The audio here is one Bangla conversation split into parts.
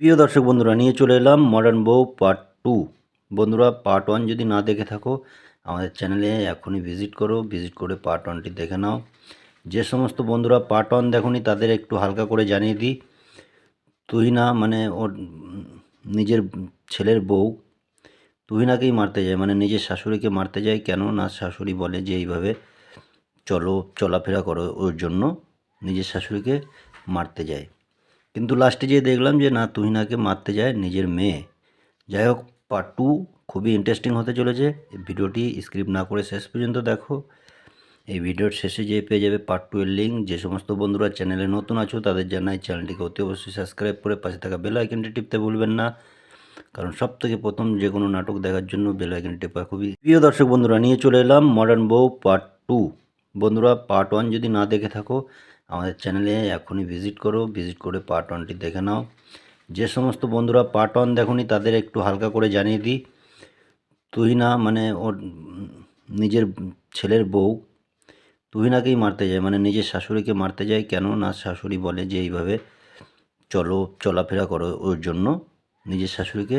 প্রিয় দর্শক বন্ধুরা, নিয়ে চলে এলাম মডার্ন বউ পার্ট টু বন্ধুরা পার্ট ওয়ান যদি না দেখে থাকো, আমাদের চ্যানেলে এখনই ভিজিট করো ভিজিট করে পার্ট ওয়ানটি দেখে নাও। যে সমস্ত বন্ধুরা পার্ট ওয়ান দেখোনি, তাদের একটু হালকা করে জানিয়ে দিই। তুহিনা মানে ওর নিজের ছেলের বউ, তুহিনাকেই মারতে যায় মানে নিজের শাশুড়িকে মারতে যায়। কেন না শাশুড়ি বলে যে এইভাবে, চলো, চলাফেরা করো ওর জন্য, নিজের শাশুড়িকে মারতে যায়। কিন্তু লাস্টে যেয়ে দেখলাম যে না, তুহিনাকে মারতে যায় নিজের মেয়ে। যাই হোক পার্ট টু খুবই ইন্টারেস্টিং হতে চলেছে। ভিডিওটি স্ক্রিপ্ট না করে শেষ পর্যন্ত দেখো। এই ভিডিওর শেষে যে পেয়ে যাবে পার্ট টু এর লিঙ্ক যে সমস্ত বন্ধুরা চ্যানেলে নতুন আছো, তাদের জানাই চ্যানেলটিকে অতি অবশ্যই সাবস্ক্রাইব করে পাশে থাকা বেল আইকনটি টিপতে ভুলবেন না। কারণ সব থেকে প্রথম যে কোনো নাটক দেখার জন্য বেল আইকন টেপা খুবই প্রিয় দর্শক বন্ধুরা, নিয়ে চলে এলাম মডার্ন বউ পার্ট টু বন্ধুরা পার্ট ওয়ান যদি না দেখে থাকো আমাদের চ্যানেলে এখনই ভিজিট করো ভিজিট করে পার্ট ওয়ানটি দেখে নাও। যে সমস্ত বন্ধুরা পার্ট ওয়ান দেখোনি, তাদের একটু হালকা করে জানিয়ে দিই। তুহিনা মানে ওর নিজের ছেলের বউ, তুহিনাকেই মারতে যায় মানে নিজের শাশুড়িকে মারতে যায়। কেন না শাশুড়ি বলে যে এইভাবে চলো, চলাফেরা করো, ওর জন্য নিজের শাশুড়িকে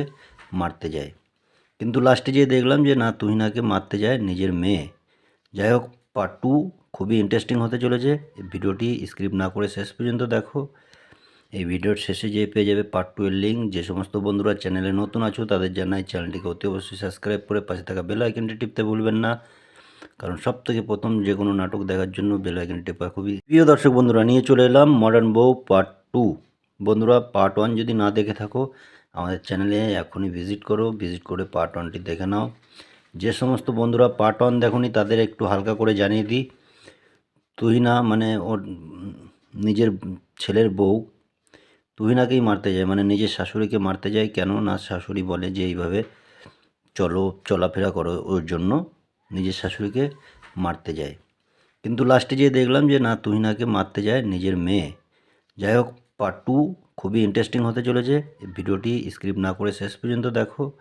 মারতে যায়। কিন্তু লাস্টে যেয়ে দেখলাম যে না, তুহিনাকে মারতে যায় নিজের মেয়ে। যাই হোক পার্ট টু খুবই ইন্টারেস্টিং হতে চলেছে। ভিডিওটি স্ক্রিপ্ট না করে শেষ পর্যন্ত দেখো। এই ভিডিওর শেষে যে পেয়ে যাবে পার্ট টু এর লিঙ্ক যে সমস্ত বন্ধুরা চ্যানেলে নতুন আছো, তাদের জানাই চ্যানেলটিকে অতি অবশ্যই সাবস্ক্রাইব করে পাশে থাকা বেল আইকনটি টিপতে ভুলবেন না। কারণ সব থেকে প্রথম যে কোনো নাটক দেখার জন্য বেল আইকন টেপা খুবই প্রিয় দর্শক বন্ধুরা, নিয়ে চলে এলাম মডার্ন বউ পার্ট টু বন্ধুরা পার্ট ওয়ান যদি না দেখে থাকো, আমাদের চ্যানেলে এখনই ভিজিট করো। ভিজিট করে পার্ট ওয়ানটি দেখে নাও। যে সমস্ত বন্ধুরা পার্ট ওয়ান দেখোনি, তাদের একটু হালকা করে জানিয়ে দিই। তুহিনা মানে ওর নিজের ছেলের বউ, তুহিনাকেই মারতে যায়। মানে নিজের শাশুড়িকে মারতে যায়। কেন না শাশুড়ি বলে যে এইভাবে চলো, চলাফেরা করো, ওর জন্য নিজের শাশুড়িকে মারতে যায়। কিন্তু লাস্টে যেয়ে দেখলাম যে না, তুহিনাকে মারতে যায় নিজের মেয়ে। যাই হোক পার্ট টু খুবই ইন্টারেস্টিং হতে চলেছে। ভিডিওটি স্ক্রিপ্ট না করে শেষ পর্যন্ত দেখো।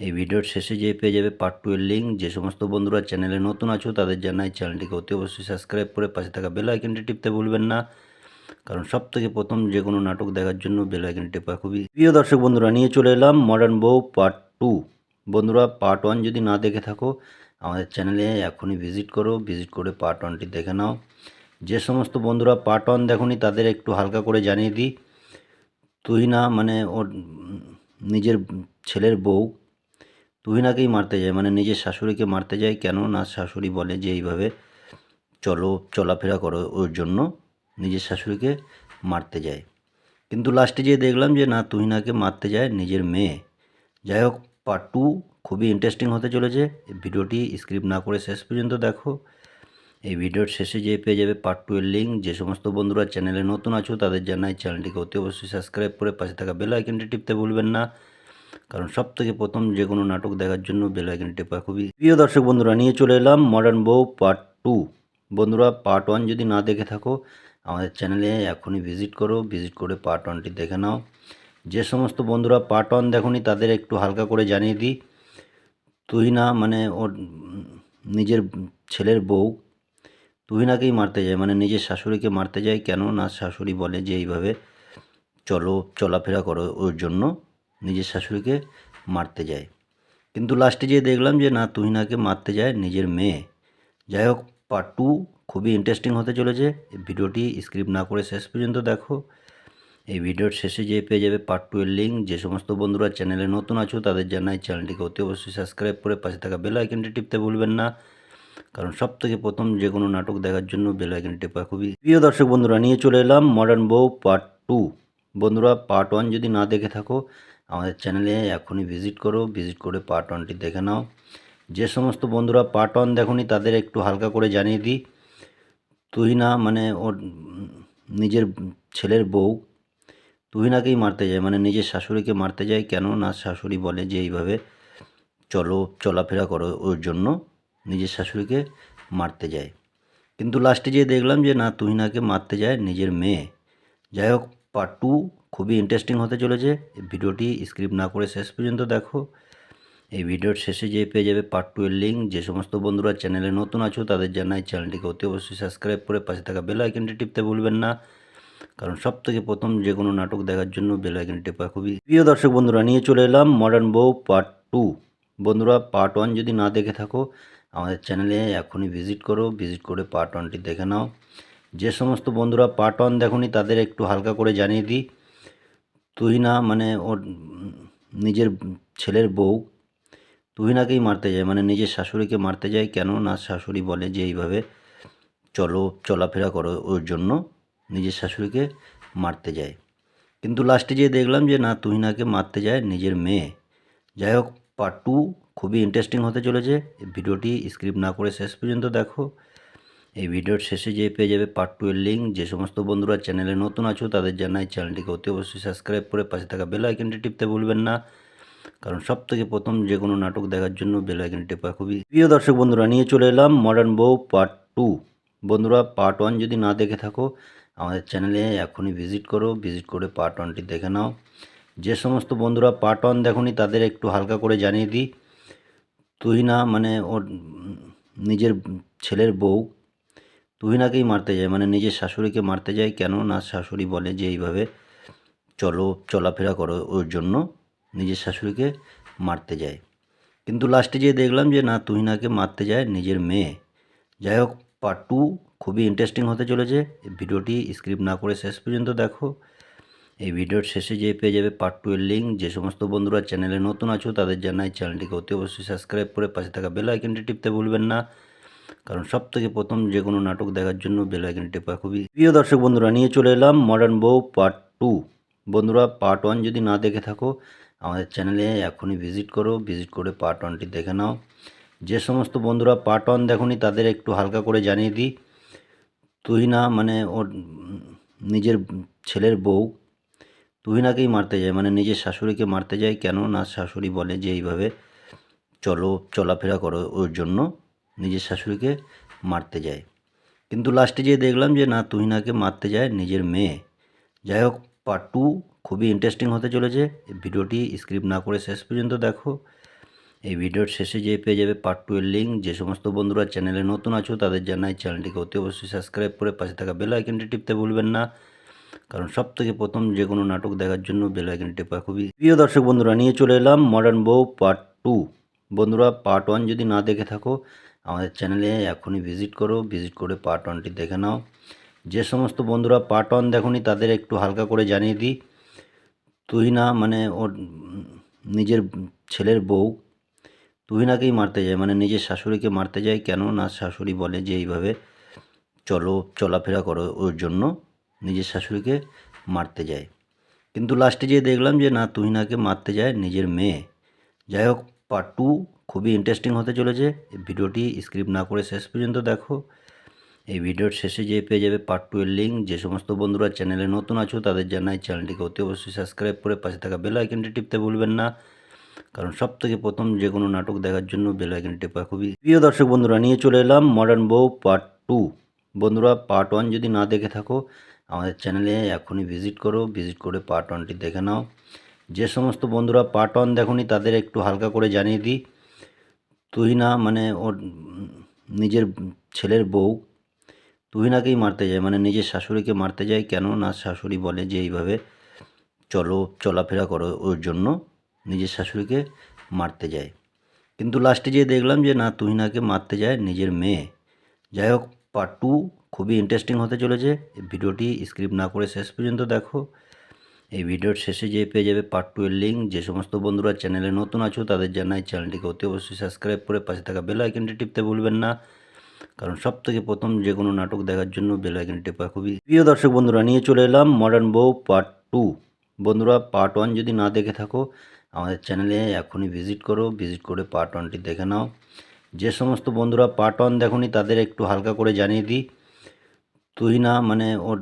এই ভিডিওর শেষে যে পেয়ে যাবে পার্ট টু এর লিঙ্ক যে সমস্ত বন্ধুরা চ্যানেলে নতুন আছো, তাদের জানাই চ্যানেলটিকে অতি অবশ্যই সাবস্ক্রাইব করে পাশে থাকা বেল আইকনটি টিপতে ভুলবেন না। কারণ সব থেকে প্রথম যে কোনো নাটক দেখার জন্য বেল আইকন টেপা খুবই প্রিয় দর্শক বন্ধুরা, নিয়ে চলে এলাম মডার্ন বউ পার্ট টু বন্ধুরা পার্ট ওয়ান যদি না দেখে থাকো, আমাদের চ্যানেলে এখনই ভিজিট করো। ভিজিট করে পার্ট ওয়ানটি দেখে নাও। যে সমস্ত বন্ধুরা পার্ট ওয়ান দেখোনি, তাদের একটু হালকা করে জানিয়ে দিই। তুই না মানে ওর নিজের ছেলের বউ তুহিনাকেই মারতে যায় মানে নিজের শাশুড়িকে মারতে যায়, কেন না শাশুড়ি বলে যে এইভাবে চলো, চলাফেরা করো, ওর জন্য নিজের শাশুড়িকে মারতে যায়। কিন্তু লাস্টে যেয়ে দেখলাম যে, না তুহিনাকে মারতে যায় নিজের মেয়ে। যাই হোক পার্ট টু খুবই ইন্টারেস্টিং হতে চলেছে। ভিডিওটি স্ক্রিপ্ট না করে শেষ পর্যন্ত দেখো। এই ভিডিওর শেষে যে পেয়ে যাবে পার্ট টু এর লিঙ্ক যে সমস্ত বন্ধুরা চ্যানেলে নতুন আছো, তাদের জানাই চ্যানেলটিকে অতি অবশ্যই সাবস্ক্রাইব করে পাশে থাকা বেল আইকনটি টিপতে ভুলবেন না। কারণ সব থেকে প্রথম যে কোনো নাটক দেখার জন্য বেল আইকন টেপা খুবই প্রিয় দর্শক বন্ধুরা, নিয়ে চলে এলাম মডার্ন বউ পার্ট টু বন্ধুরা পার্ট ওয়ান যদি না দেখে থাকো, আমাদের চ্যানেলে এখনই ভিজিট করো। ভিজিট করে পার্ট ওয়ানটি দেখে নাও। যে সমস্ত বন্ধুরা পার্ট ওয়ান দেখোনি, তাদের একটু হালকা করে জানিয়ে দিই। তুহিনা মানে ওর নিজের ছেলের বউ। তুহিনাকেই মারতে যায় মানে নিজের শাশুড়িকে মারতে যায়। কেন? না, শাশুড়ি বলে যে, এইভাবে চলো, চলাফেরা করো ওর জন্য। নিজের শাশুড়িকে মারতে যায়। কিন্তু লাস্টে যেয়ে দেখলাম যে, না, তুহিনাকে মারতে যায় নিজের মেয়ে। যাই হোক পার্ট টু খুবই ইন্টারেস্টিং হতে চলেছে। ভিডিওটি স্ক্রিপ্ট না করে শেষ পর্যন্ত দেখো। এই ভিডিওর শেষে যে পেয়ে যাবে পার্ট টু এর লিঙ্ক যে সমস্ত বন্ধুরা চ্যানেলে নতুন আছো, তাদের জানাই চ্যানেলটিকে অতি অবশ্যই সাবস্ক্রাইব করে পাশে থাকা বেল আইকনটি টিপতে ভুলবেন না। কারণ সব থেকে প্রথম যে কোনো নাটক দেখার জন্য বেল আইকন টেপা খুবই প্রিয় দর্শক বন্ধুরা, নিয়ে চলে এলাম মডার্ন বউ পার্ট টু বন্ধুরা পার্ট ওয়ান যদি না দেখে থাকো আমাদের চ্যানেলে এখনই ভিজিট করো, ভিজিট করে পার্ট ওয়ানটি দেখে নাও। যে সমস্ত বন্ধুরা পার্ট ওয়ান দেখোনি, তাদের একটু হালকা করে জানিয়ে দিই। তুহিনা মানে ওর নিজের ছেলের বউ, তুহিনাকেই মারতে যায় মানে নিজের শাশুড়িকে মারতে যায়। কেন না শাশুড়ি বলে যে এইভাবে, চলো, চলাফেরা করো ওর জন্য, নিজের শাশুড়িকে মারতে যায়। কিন্তু লাস্টে যেয়ে দেখলাম যে না, তুহিনাকে মারতে যায় নিজের মেয়ে। যাই হোক পার্ট টু খুবই ইন্টারেস্টিং হতে চলেছে। ভিডিওটি স্ক্রিপ্ট না করে শেষ পর্যন্ত দেখো। এই ভিডিওর শেষে যে পেয়ে যাবে পার্ট টু এর লিঙ্ক যে সমস্ত বন্ধুরা চ্যানেলে নতুন আছো, তাদের জানাই চ্যানেলটিকে অতি অবশ্যই সাবস্ক্রাইব করে পাশে থাকা বেল আইকনটি টিপতে ভুলবেন না। কারণ সব থেকে প্রথম যে কোনো নাটক দেখার জন্য বেল আইকনটি টিপা খুবই প্রিয় দর্শক বন্ধুরা, নিয়ে চলে এলাম মডার্ন বউ পার্ট টু বন্ধুরা পার্ট ওয়ান যদি না দেখে থাকো, আমাদের চ্যানেলে এখনই ভিজিট করো। ভিজিট করে পার্ট ওয়ানটি দেখে নাও। যে সমস্ত বন্ধুরা পার্ট ওয়ান দেখনি, তাদের একটু হালকা করে জানিয়ে দিই। তুহিনা মানে ওর নিজের ছেলের বউ। তুহিনাকেই মারতে যায় মানে নিজের শাশুড়িকে মারতে যায়। কেন না শাশুড়ি বলে যে এইভাবে চলো, চলাফেরা করো, ওর জন্য নিজের শাশুড়িকে মারতে যায়। কিন্তু লাস্টে যেয়ে দেখলাম যে না, তুহিনাকে মারতে যায় নিজের মেয়ে। যাই হোক পার্ট টু খুবই ইন্টারেস্টিং হতে চলেছে। ভিডিওটি স্ক্রিপ্ট না করে শেষ পর্যন্ত দেখো। এই ভিডিওর শেষে যেয়ে পেয়ে যাবে পার্ট টু এর লিঙ্ক যে সমস্ত বন্ধুরা চ্যানেলে নতুন আছো, তাদের জানাই চ্যানেলটিকে অতি অবশ্যই সাবস্ক্রাইব করে পাশে থাকা বেল আইকনটি টিপতে ভুলবেন না। কারণ সব থেকে প্রথম যে কোনো নাটক দেখার জন্য বেল আইকনটি টিপা খুবই প্রিয় দর্শক বন্ধুরা, নিয়ে চলে এলাম মডার্ন বউ পার্ট টু বন্ধুরা পার্ট ওয়ান যদি না দেখে থাকো, আমাদের চ্যানেলে এখনই ভিজিট করো। ভিজিট করে পার্ট ওয়ানটি দেখে নাও। যে সমস্ত বন্ধুরা পার্ট ওয়ান দেখনি, তাদের একটু হালকা করে জানিয়ে দিই। তুই না মানে ওর নিজের ছেলের বউ তুহিনাকেই মারতে যায় মানে নিজের শাশুড়িকে মারতে যায় কেন? না, শাশুড়ি বলে যে এইভাবে চলো, চলাফেরা করো, ওর জন্য নিজের শাশুড়িকে মারতে যায় কিন্তু লাস্টে যেয়ে দেখলাম যে, না তুহিনাকে মারতে যায় নিজের মেয়ে। যাই হোক পার্ট টু খুবই ইন্টারেস্টিং হতে চলেছে। ভিডিওটি স্ক্রিপ্ট না করে শেষ পর্যন্ত দেখো। এই ভিডিওর শেষে যে পেয়ে যাবে পার্ট টু এর লিঙ্ক যে সমস্ত বন্ধুরা চ্যানেলে নতুন আছো, তাদের জানাই চ্যানেলটিকে অতি অবশ্যই সাবস্ক্রাইব করে পাশে থাকা বেল আইকনটি টিপতে ভুলবেন না। কারণ সব থেকে প্রথম যে কোনো নাটক দেখার জন্য বেলাইকন টেপা। খুবই প্রিয় দর্শক বন্ধুরা, নিয়ে চলে এলাম মডার্ন বউ পার্ট টু বন্ধুরা পার্ট ওয়ান যদি না দেখে থাকো, আমাদের চ্যানেলে এখনই ভিজিট করো ভিজিট করে পার্ট ওয়ানটি দেখে নাও। যে সমস্ত বন্ধুরা পার্ট ওয়ান দেখনি, তাদের একটু হালকা করে জানিয়ে দিই। তুহিনা মানে ওর নিজের ছেলের বউ, তুহিনাকেই মারতে যায় মানে নিজের শাশুড়িকে মারতে যায়। কেন? না, শাশুড়ি বলে যে এইভাবে চলো, চলাফেরা করো ওর জন্য। নিজের শাশুড়িকে মারতে যায়। কিন্তু লাস্টে যেয়ে দেখলাম যে, না, তুহিনাকে মারতে যায় নিজের মেয়ে। যাই হোক পার্ট টু খুবই ইন্টারেস্টিং হতে চলেছে। ভিডিওটি স্ক্রিপ্ট না করে শেষ পর্যন্ত দেখো। এই ভিডিওর শেষে যে পেয়ে যাবে পার্ট টু এর লিঙ্ক যে সমস্ত বন্ধুরা চ্যানেলে নতুন আছো, তাদের জানাই চ্যানেলটিকে অতি অবশ্যই সাবস্ক্রাইব করে পাশে থাকা বেল আইকনটি টিপতে ভুলবেন না। কারণ সব থেকে প্রথম যে কোনো নাটক দেখার জন্য বেল আইকন টিপা খুবই প্রিয় দর্শক বন্ধুরা, নিয়ে চলে এলাম মডার্ন বউ পার্ট টু বন্ধুরা পার্ট ওয়ান যদি না দেখে থাকো আমাদের চ্যানেলে এখনই ভিজিট করো ভিজিট করে পার্ট ওয়ানটি দেখে নাও। যে সমস্ত বন্ধুরা পার্ট ওয়ান দেখনি, তাদের একটু হালকা করে জানিয়ে দিই। তুহিনা মানে ওর নিজের ছেলের বউ, তুহিনাকেই মারতে যায় মানে নিজের শাশুড়িকে মারতে যায়। কেন না শাশুড়ি বলে যে এইভাবে চলো, চলাফেরা করো, ওর জন্য নিজের শাশুড়িকে মারতে যায়। কিন্তু লাস্টে যেয়ে দেখলাম যে না, তুহিনাকে মারতে যায় নিজের মেয়ে। যাই হোক পাটু খুবই ইন্টারেস্টিং হতে চলেছে। ভিডিওটি স্ক্রিপ্ট না করে শেষ পর্যন্ত দেখো। এই ভিডিওর শেষে যে পেয়ে যাবে পার্ট টু এর লিঙ্ক যে সমস্ত বন্ধুরা চ্যানেলে নতুন আছো, তাদের জানাই চ্যানেলটিকে অতি অবশ্যই সাবস্ক্রাইব করে পাশে থাকা বেল আইকনটি টিপতে ভুলবেন না। কারণ সব থেকে প্রথম যে কোনো নাটক দেখার জন্য বেল আইকন টিপা খুবই প্রিয় দর্শক বন্ধুরা, নিয়ে চলে এলাম মডার্ন বউ পার্ট টু বন্ধুরা পার্ট ওয়ান যদি না দেখে থাকো, আমাদের চ্যানেলে এখনই ভিজিট করো। ভিজিট করে পার্ট ওয়ানটি দেখে নাও। যে সমস্ত বন্ধুরা পার্ট ওয়ান দেখনি, তাদের একটু হালকা করে জানিয়ে দিই। তুহিনা মানে ওর নিজের ছেলের বউ তুহিনাকেই মারতে যায় মানে নিজের শাশুড়িকে মারতে যায়, কেন না শাশুড়ি বলে যে এইভাবে চলো, চলাফেরা করো ওর জন্য, নিজের শাশুড়িকে মারতে যায়। কিন্তু লাস্টে যেয়ে দেখলাম যে না তুহিনাকে মারতে যায় নিজের মেয়ে। যাই হোক পার্ট টু খুবই ইন্টারেস্টিং হতে চলেছে। ভিডিওটি স্ক্রিপ্ট না করে শেষ পর্যন্ত দেখো। এই ভিডিওর শেষে যে পেয়ে যাবে পার্ট টু এর লিঙ্ক যে সমস্ত বন্ধুরা চ্যানেলে নতুন আছো, তাদের জানাই চ্যানেলটিকে অতি অবশ্যই সাবস্ক্রাইব করে পাশে থাকা বেল আইকনটি টিপতে ভুলবেন না। কারণ সব থেকে প্রথম যে কোনো নাটক দেখার জন্য বেল আইকনটি টিপা খুবই প্রিয় দর্শক বন্ধুরা, নিয়ে চলে এলাম মডার্ন বউ পার্ট টু বন্ধুরা পার্ট ওয়ান যদি না দেখে থাকো, আমাদের চ্যানেলে এখনই ভিজিট করো। ভিজিট করে পার্ট ওয়ানটি দেখে নাও। যে সমস্ত বন্ধুরা পার্ট ওয়ান দেখনি, তাদের একটু হালকা করে জানিয়ে দিই। তুই না মানে ওর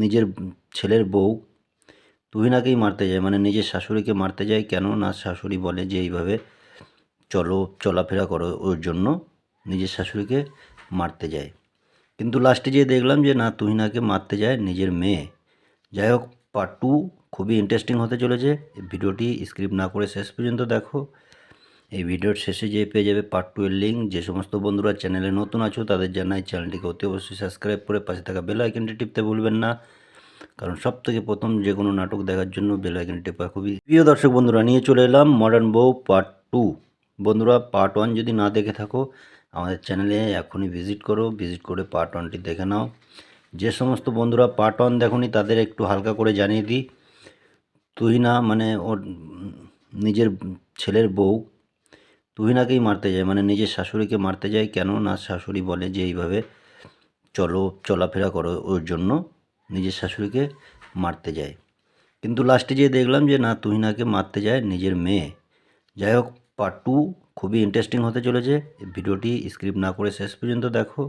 নিজের ছেলের বউ। তুহিনাকেই মারতে যায় মানে নিজের শাশুড়িকে মারতে যায় কেন? না, শাশুড়ি বলে যে এইভাবে চলো, চলাফেরা করো, ওর জন্য নিজের শাশুড়িকে মারতে যায় কিন্তু লাস্টে যেয়ে দেখলাম যে না তুহিনাকে মারতে যায় নিজের মেয়ে। যাই হোক পার্ট টু খুবই ইন্টারেস্টিং হতে চলেছে। ভিডিওটি স্ক্রিপ্ট না করে শেষ পর্যন্ত দেখো। এই কারণ সব থেকে প্রথম যে কোনো নাটক দেখার জন্য বেলাইকন টেপা খুবই প্রিয় দর্শক বন্ধুরা, নিয়ে চলে এলাম মডার্ন বউ পার্ট টু বন্ধুরা পার্ট ওয়ান যদি না দেখে থাকো, আমাদের চ্যানেলে এখনই ভিজিট করো ভিজিট করে পার্ট ওয়ানটি দেখে নাও। যে সমস্ত বন্ধুরা পার্ট ওয়ান দেখনি, তাদের একটু হালকা করে জানিয়ে দিই। তুহিনা মানে ওর নিজের ছেলের বউ, তুহিনাকেই মারতে যায় মানে নিজের শাশুড়িকে মারতে যায়। কেন? না, শাশুড়ি বলে যে এইভাবে চলো, চলাফেরা করো ওর জন্য। নিজের শাশুড়িকে মারতে যায়। কিন্তু লাস্টে যেয়ে দেখলাম যে, না, তুহিনাকে মারতে যায় নিজের মেয়ে। যাই হোক পার্ট টু খুবই ইন্টারেস্টিং হতে চলেছে। ভিডিওটি স্ক্রিপ্ট না করে শেষ পর্যন্ত দেখো।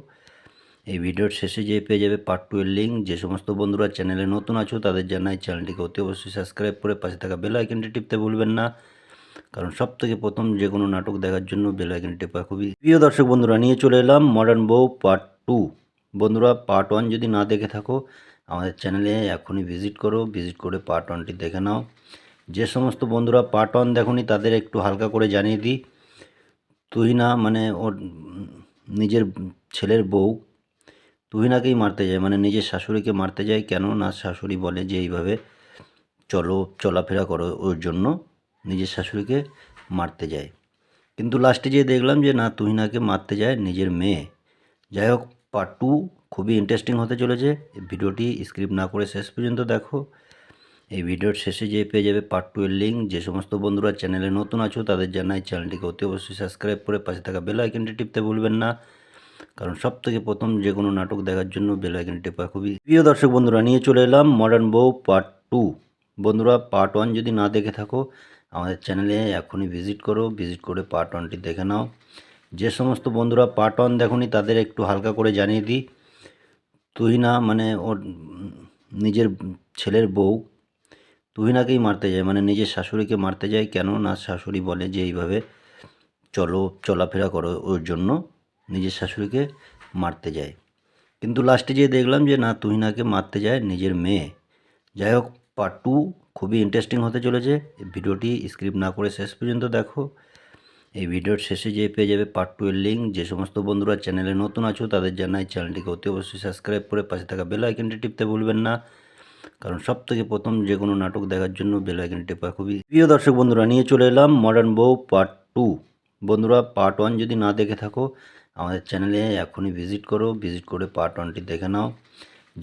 এই ভিডিওর শেষে যে পেয়ে যাবে পার্ট টু এর লিঙ্ক যে সমস্ত বন্ধুরা চ্যানেলে নতুন আছো, তাদের জানাই চ্যানেলটিকে অতি অবশ্যই সাবস্ক্রাইব করে পাশে থাকা বেল আইকনটি টিপতে ভুলবেন না। কারণ সব থেকে প্রথম যে কোনো নাটক দেখার জন্য বেল আইকন টেপা খুবই প্রিয় দর্শক বন্ধুরা, নিয়ে চলে এলাম মডার্ন বউ পার্ট টু বন্ধুরা পার্ট ওয়ান যদি না দেখে থাকো আমাদের চ্যানেলে এখনই ভিজিট করো ভিজিট করে পার্ট ওয়ানটি দেখে নাও। যে সমস্ত বন্ধুরা পার্ট ওয়ান দেখনি, তাদের একটু হালকা করে জানিয়ে দিই। তুহিনা মানে ওর নিজের ছেলের বউ, তুহিনাকেই মারতে যায় মানে নিজের শাশুড়িকে মারতে যায়। কেন না শাশুড়ি বলে যে এইভাবে চলো, চলাফেরা করো, ওর জন্য নিজের শাশুড়িকে মারতে যায়। কিন্তু লাস্টে যেয়ে দেখলাম যে না, তুহিনাকে মারতে যায় নিজের মেয়ে। যাই হোক পার্ট টু খুবই ইন্টারেস্টিং হতে চলেছে। ভিডিওটি স্ক্রিপ্ট না করে শেষ পর্যন্ত দেখো। এই ভিডিওর শেষে যে পেয়ে যাবে পার্ট টু এর লিঙ্ক যে সমস্ত বন্ধুরা চ্যানেলে নতুন আছো, তাদের জানাই চ্যানেলটিকে অতি অবশ্যই সাবস্ক্রাইব করে পাশে থাকা বেল আইকনটি টিপতে ভুলবেন না। কারণ সব থেকে প্রথম যে কোনো নাটক দেখার জন্য বেল আইকনটি টিপা খুবই প্রিয় দর্শক বন্ধুরা, নিয়ে চলে এলাম মডার্ন বউ পার্ট টু বন্ধুরা পার্ট ওয়ান যদি না দেখে থাকো, আমাদের চ্যানেলে এখনই ভিজিট করো। ভিজিট করে পার্ট ওয়ানটি দেখে নাও। যে সমস্ত বন্ধুরা পার্ট ওয়ান দেখনি, তাদের একটু হালকা করে জানিয়ে দিই। তুহিনা মানে ওর নিজের ছেলের বউ, তুহিনাকেই মারতে যায়। মানে নিজের শাশুড়িকে মারতে যায় কেন? না, শাশুড়ি বলে যে এইভাবে চলো, চলাফেরা করো, ওর জন্য নিজের শাশুড়িকে মারতে যায়। কিন্তু লাস্টে যেয়ে দেখলাম যে না, তুহিনাকে মারতে যায় নিজের মেয়ে। যাই হোক পার্ট টু খুবই ইন্টারেস্টিং হতে চলেছে। ভিডিওটি স্ক্রিপ্ট না করে শেষ পর্যন্ত দেখো। এই ভিডিওর শেষে যে পেয়ে যাবে পার্ট টু এর লিঙ্ক যে সমস্ত বন্ধুরা চ্যানেলে নতুন আছো, তাদের জানাই চ্যানেলটিকে অতি অবশ্যই সাবস্ক্রাইব করে পাশে থাকা বেল আইকনটি টিপতে ভুলবেন না। কারণ সব থেকে প্রথম যে কোনো নাটক দেখার জন্য বেল আইকন টেপা খুবই প্রিয় দর্শক বন্ধুরা, নিয়ে চলে এলাম মডার্ন বউ পার্ট টু বন্ধুরা পার্ট ওয়ান যদি না দেখে থাকো, আমাদের চ্যানেলে এখনই ভিজিট করো। ভিজিট করে পার্ট ওয়ানটি দেখে নাও।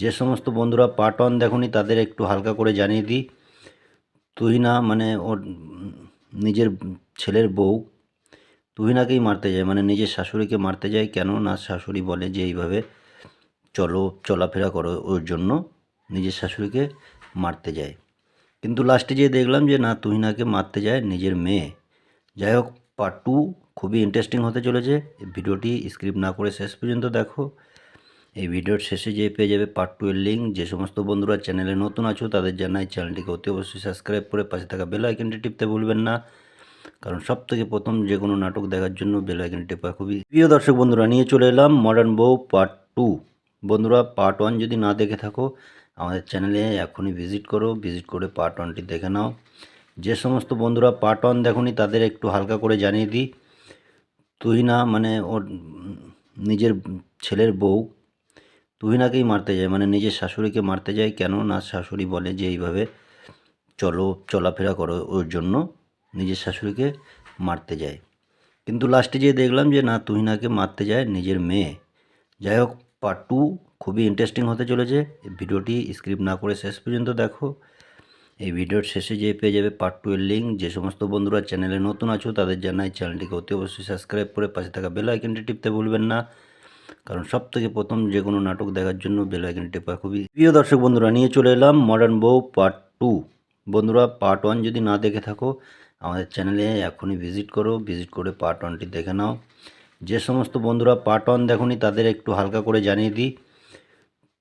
যে সমস্ত বন্ধুরা পার্ট ওয়ান দেখনি, তাদের একটু হালকা করে জানিয়ে দিই। তুই না মানে ওর নিজের ছেলের বউ তুহিনাকেই মারতে যায় মানে নিজের শাশুড়িকে মারতে যায়, কেন না শাশুড়ি বলে যে এইভাবে চলো, চলাফেরা করো, ওর জন্য নিজের শাশুড়িকে মারতে যায়। কিন্তু লাস্টে যেয়ে দেখলাম যে না, তুহিনাকে মারতে যায় নিজের মেয়ে। যাই হোক পার্ট টু খুবই ইন্টারেস্টিং হতে চলেছে। ভিডিওটি স্ক্রিপ্ট না করে শেষ পর্যন্ত দেখো। এই ভিডিওর শেষে যে পেয়ে যাবে পার্ট টু এর লিঙ্ক যে সমস্ত বন্ধুরা চ্যানেলে নতুন আছো, তাদের জানাই চ্যানেলটিকে অতি অবশ্যই সাবস্ক্রাইব করে পাশে থাকা বেল আইকনটি টিপতে ভুলবেন না। কারণ সব থেকে প্রথম যে কোনো নাটক দেখার জন্য বেলাইকন টেপা খুবই। প্রিয় দর্শক বন্ধুরা, নিয়ে চলে এলাম মডার্ন বউ পার্ট টু বন্ধুরা পার্ট ওয়ান যদি না দেখে থাকো, আমাদের চ্যানেলে এখনই ভিজিট করো। ভিজিট করে পার্ট ওয়ানটি দেখে নাও। যে সমস্ত বন্ধুরা পার্ট ওয়ান দেখনি, তাদের একটু হালকা করে জানিয়ে দিই। তুহিনা মানে ওর নিজের ছেলের বউ, তুহিনাকেই মারতে যায় মানে নিজের শাশুড়িকে মারতে যায়। কেন? না, শাশুড়ি বলে যে এইভাবে চলো, চলাফেরা করো ওর জন্য। নিজের শাশুড়িকে মারতে যায়। কিন্তু লাস্টে যেয়ে দেখলাম যে, না, তুহিনাকে মারতে যায় নিজের মেয়ে। যাই হোক পার্ট টু খুবই ইন্টারেস্টিং হতে চলেছে। ভিডিওটি স্ক্রিপ্ট না করে শেষ পর্যন্ত দেখো। এই ভিডিওর শেষে যে পেয়ে যাবে পার্ট টু এর লিঙ্ক যে সমস্ত বন্ধুরা চ্যানেলে নতুন আছো, তাদের জানাই চ্যানেলটিকে অতি অবশ্যই সাবস্ক্রাইব করে পাশে থাকা বেল আইকনটি টিপতে ভুলবেন না। কারণ সব থেকে প্রথম যে কোনো নাটক দেখার জন্য বেল আইকনটি টিপা খুবই প্রিয় দর্শক বন্ধুরা, নিয়ে চলে এলাম মডার্ন বউ পার্ট টু বন্ধুরা পার্ট ওয়ান যদি না দেখে থাকো আমাদের চ্যানেলে এখনই ভিজিট করো, ভিজিট করে পার্ট ওয়ানটি দেখে নাও। যে সমস্ত বন্ধুরা পার্ট ওয়ান দেখোনি, তাদের একটু হালকা করে জানিয়ে দিই।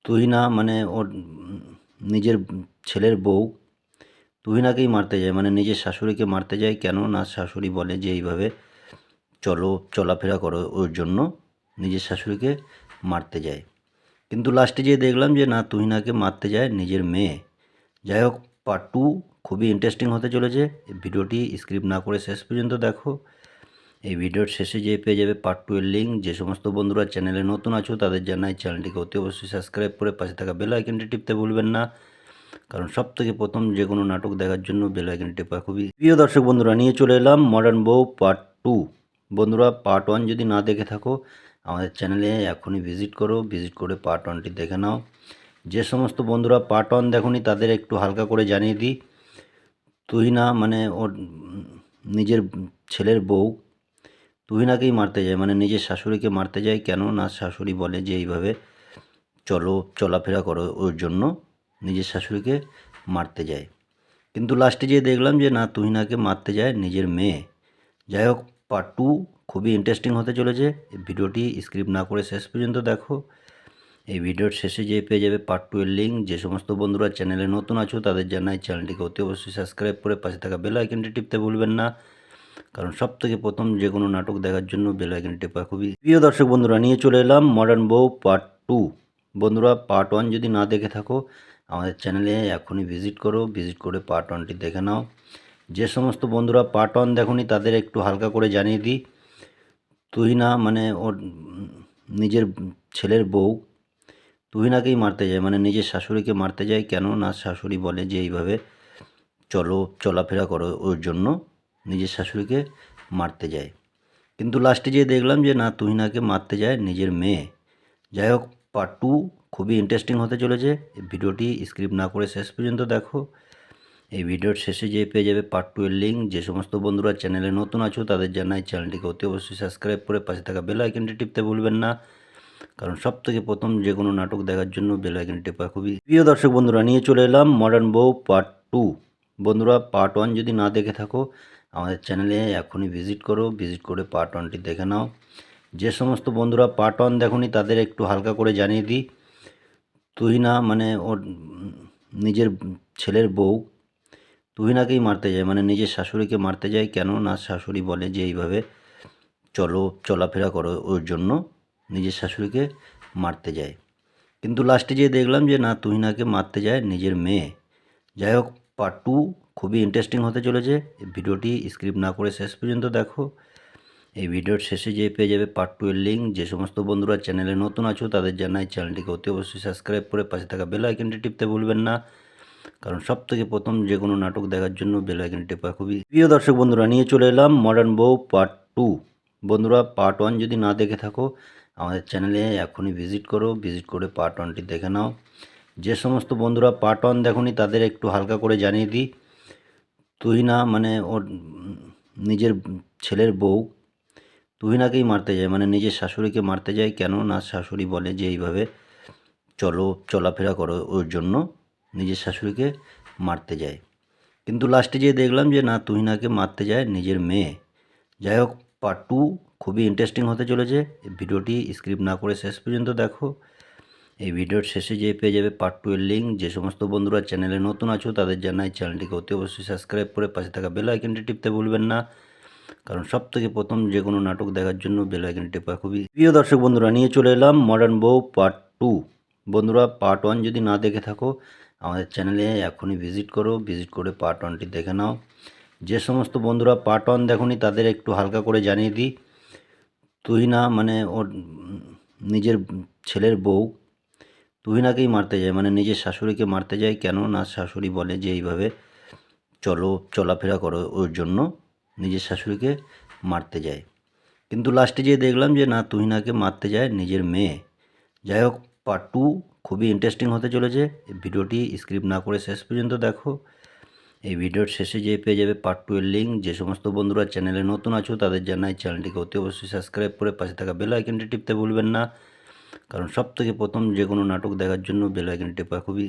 তুহিনা মানে ওর নিজের ছেলের বউ, তুহিনাকেই মারতে যায় মানে নিজের শাশুড়িকে মারতে যায়। কেন না শাশুড়ি বলে যে এইভাবে চলো, চলাফেরা করো, ওর জন্য নিজের শাশুড়িকে মারতে যায়। কিন্তু লাস্টে যেয়ে দেখলাম যে না, তুহিনাকে মারতে যায় নিজের মেয়ে। যাই হোক পার্ট টু খুবই ইন্টারেস্টিং হতে চলেছে। ভিডিওটি স্ক্রিপ্ট না করে শেষ পর্যন্ত দেখো। এই ভিডিওর শেষে যে পেয়ে যাবে পার্ট টু এর লিঙ্ক যে সমস্ত বন্ধুরা চ্যানেলে নতুন আছো, তাদের জানাই চ্যানেলটিকে অতি অবশ্যই সাবস্ক্রাইব করে পাশে থাকা বেল আইকনটি টিপতে ভুলবেন না। কারণ সব থেকে প্রথম যে কোনো নাটক দেখার জন্য বেল আইকন টেপা খুবই প্রিয় দর্শক বন্ধুরা, নিয়ে চলে এলাম মডার্ন বউ পার্ট টু বন্ধুরা পার্ট ওয়ান যদি না দেখে থাকো, আমাদের চ্যানেলে এখনই ভিজিট করো। ভিজিট করে পার্ট ওয়ানটি দেখে নাও। যে সমস্ত বন্ধুরা পার্ট ওয়ান দেখোনি, তাদের একটু হালকা করে জানিয়ে দিই। তুহিনা মানে ওর নিজের ছেলের বউ, তুহিনাকেই মারতে যায় মানে নিজের শাশুড়িকে মারতে যায়। কেন না শাশুড়ি বলে যে এইভাবে চলো, চলাফেরা করো, ওর জন্য নিজের শাশুড়িকে মারতে যায়। কিন্তু লাস্টে যেয়ে দেখলাম যে না, তুহিনাকে মারতে যায় নিজের মেয়ে। যাই হোক পার্ট টু খুবই ইন্টারেস্টিং হতে চলেছে। ভিডিওটি স্ক্রিপ্ট না করে শেষ পর্যন্ত দেখো। এই ভিডিওর শেষে যে পেয়ে যাবে পার্ট টু এর লিঙ্ক যে সমস্ত বন্ধুরা চ্যানেলে নতুন আছো, তাদের জানাই চ্যানেলটিকে অতি অবশ্যই সাবস্ক্রাইব করে পাশে থাকা বেল আইকনটি টিপতে ভুলবেন না। কারণ সব থেকে প্রথম যে কোনো নাটক দেখার জন্য বেল আইকন টেপা খুবই প্রিয় দর্শক বন্ধুরা, নিয়ে চলে এলাম মডার্ন বউ পার্ট টু বন্ধুরা পার্ট ওয়ান যদি না দেখে থাকো, আমাদের চ্যানেলে এখনই ভিজিট করো। ভিজিট করে পার্ট ওয়ানটি দেখে নাও। যে সমস্ত বন্ধুরা পার্ট ওয়ান দেখোনি, তাদের একটু হালকা করে জানিয়ে দিই। তুহিনা মানে ওর নিজের ছেলের বউ তুহিনাকেই মারতে যায় মানে নিজের শাশুড়িকে মারতে যায় কেন? না, শাশুড়ি বলে যে এইভাবে চলো, চলাফেরা করো, ওর জন্য নিজের শাশুড়িকে মারতে যায় কিন্তু লাস্টে যেয়ে দেখলাম যে, না তুহিনাকে মারতে যায় নিজের মেয়ে। যাই হোক পার্ট টু খুবই ইন্টারেস্টিং হতে চলেছে। ভিডিওটি স্ক্রিপ্ট না করে শেষ পর্যন্ত দেখো। এই ভিডিওর শেষে যে পেয়ে যাবে পার্ট টু এর লিঙ্ক যে সমস্ত বন্ধুরা চ্যানেলে নতুন আছো, তাদের জানাই চ্যানেলটিকে অতি অবশ্যই সাবস্ক্রাইব করে পাশে থাকা বেল আইকনটি টিপতে ভুলবেন না। কারণ সব থেকে প্রথম যে কোনো নাটক দেখার জন্য বেল আইকন টেপা খুবই প্রিয় দর্শক বন্ধুরা, নিয়ে চলে এলাম মডার্ন বউ পার্ট টু। বন্ধুরা, পার্ট ওয়ান যদি না দেখে থাকো, আমাদের চ্যানেলে এখনই ভিজিট করো, ভিজিট করে পার্ট ওয়ানটি দেখে নাও। যে সমস্ত বন্ধুরা পার্ট ওয়ান দেখোনি, তাদের একটু হালকা করে জানিয়ে দিই। তুহিনা মানে ওর নিজের ছেলের বউ, তুহিনাকেই মারতে যায় মানে নিজের শাশুড়িকে মারতে যায়। কেন? না, শাশুড়ি বলে যে এইভাবে চলো, চলাফেরা করো ওর জন্য। নিজের শাশুড়িকে মারতে যায়। কিন্তু লাস্টে যেয়ে দেখলাম যে না, তুহিনাকে মারতে যায় নিজের মেয়ে। যাই হোক পার্ট টু খুবই ইন্টারেস্টিং হতে চলেছে। ভিডিওটি স্ক্রিপ্ট না করে শেষ পর্যন্ত দেখো। এই ভিডিওর শেষে যে পেয়ে যাবে পার্ট টু এর লিঙ্ক যে সমস্ত বন্ধুরা চ্যানেলে নতুন আছো, তাদের জানাই চ্যানেলটিকে অতি অবশ্যই সাবস্ক্রাইব করে পাশে থাকা বেল আইকনটি টিপতে ভুলবেন না। কারণ সব থেকে প্রথম যে কোনো নাটক দেখার জন্য বেল আইকন টেপা খুবই প্রিয় দর্শক বন্ধুরা, নিয়ে চলে এলাম মডার্ন বউ পার্ট টু বন্ধুরা পার্ট ওয়ান যদি না দেখে থাকো আমাদের চ্যানেলে এখনই ভিজিট করো ভিজিট করে পার্ট ওয়ানটি দেখে নাও। যে সমস্ত বন্ধুরা পার্ট ওয়ান দেখোনি, তাদের একটু হালকা করে জানিয়ে দিই। তুহিনা মানে ওর নিজের ছেলের বউ, তুহিনাকেই মারতে যায় মানে নিজের শাশুড়িকে মারতে যায়। কেন না, শাশুড়ি বলে যে এইভাবে চলো, চলাফেরা করো, ওর জন্য নিজের শাশুড়িকে মারতে যায়। কিন্তু লাস্টে যেয়ে দেখলাম যে না, তুহিনাকে মারতে যায় নিজের মেয়ে। যাই হোক পার্ট টু খুবই ইন্টারেস্টিং হতে চলেছে। ভিডিওটি স্ক্রিপ্ট না করে শেষ পর্যন্ত দেখো। এই ভিডিওর শেষে যে পেয়ে যাবে পার্ট টু এর লিঙ্ক যে সমস্ত বন্ধুরা চ্যানেলে নতুন আছো, তাদের জানাই চ্যানেলটিকে অতি অবশ্যই সাবস্ক্রাইব করে পাশে থাকা বেল আইকনটি টিপতে ভুলবেন না। কারণ সব থেকে প্রথম যে কোনো নাটক দেখার জন্য বেল আইকন টেপা খুবই প্রিয় দর্শক বন্ধুরা, নিয়ে চলে এলাম মডার্ন বউ পার্ট টু বন্ধুরা পার্ট ওয়ান যদি না দেখে থাকো, আমাদের চ্যানেলে এখনই ভিজিট করো। ভিজিট করে পার্ট ওয়ানটি দেখে নাও। যে সমস্ত বন্ধুরা পার্ট ওয়ান দেখোনি, তাদের একটু হালকা করে জানিয়ে দিই। তুহিনা মানে ওর নিজের ছেলের বউ। তুহিনাকেই মারতে যায় মানে নিজের শাশুড়িকে মারতে যায়। কেন না শাশুড়ি বলে যে এইভাবে চলো, চলাফেরা করো, ওর জন্য নিজের শাশুড়িকে মারতে যায়। কিন্তু লাস্টে যেয়ে দেখলাম যে না, তুহিনাকে মারতে যায় নিজের মেয়ে। যাই হোক পার্ট টু খুবই ইন্টারেস্টিং হতে চলেছে। ভিডিওটি স্ক্রিপ্ট না করে শেষ পর্যন্ত দেখো। এই ভিডিওর শেষে যে পেয়ে যাবে পার্ট টু এর লিঙ্ক যে সমস্ত বন্ধুরা চ্যানেলে নতুন আছো, তাদের জানাই চ্যানেলটিকে অতি অবশ্যই সাবস্ক্রাইব করে পাশে থাকা বেল আইকনটি টিপতে ভুলবেন না। কারণ সব থেকে প্রথম যে কোনো নাটক দেখার জন্য বেল আইকনটি টেপা খুবই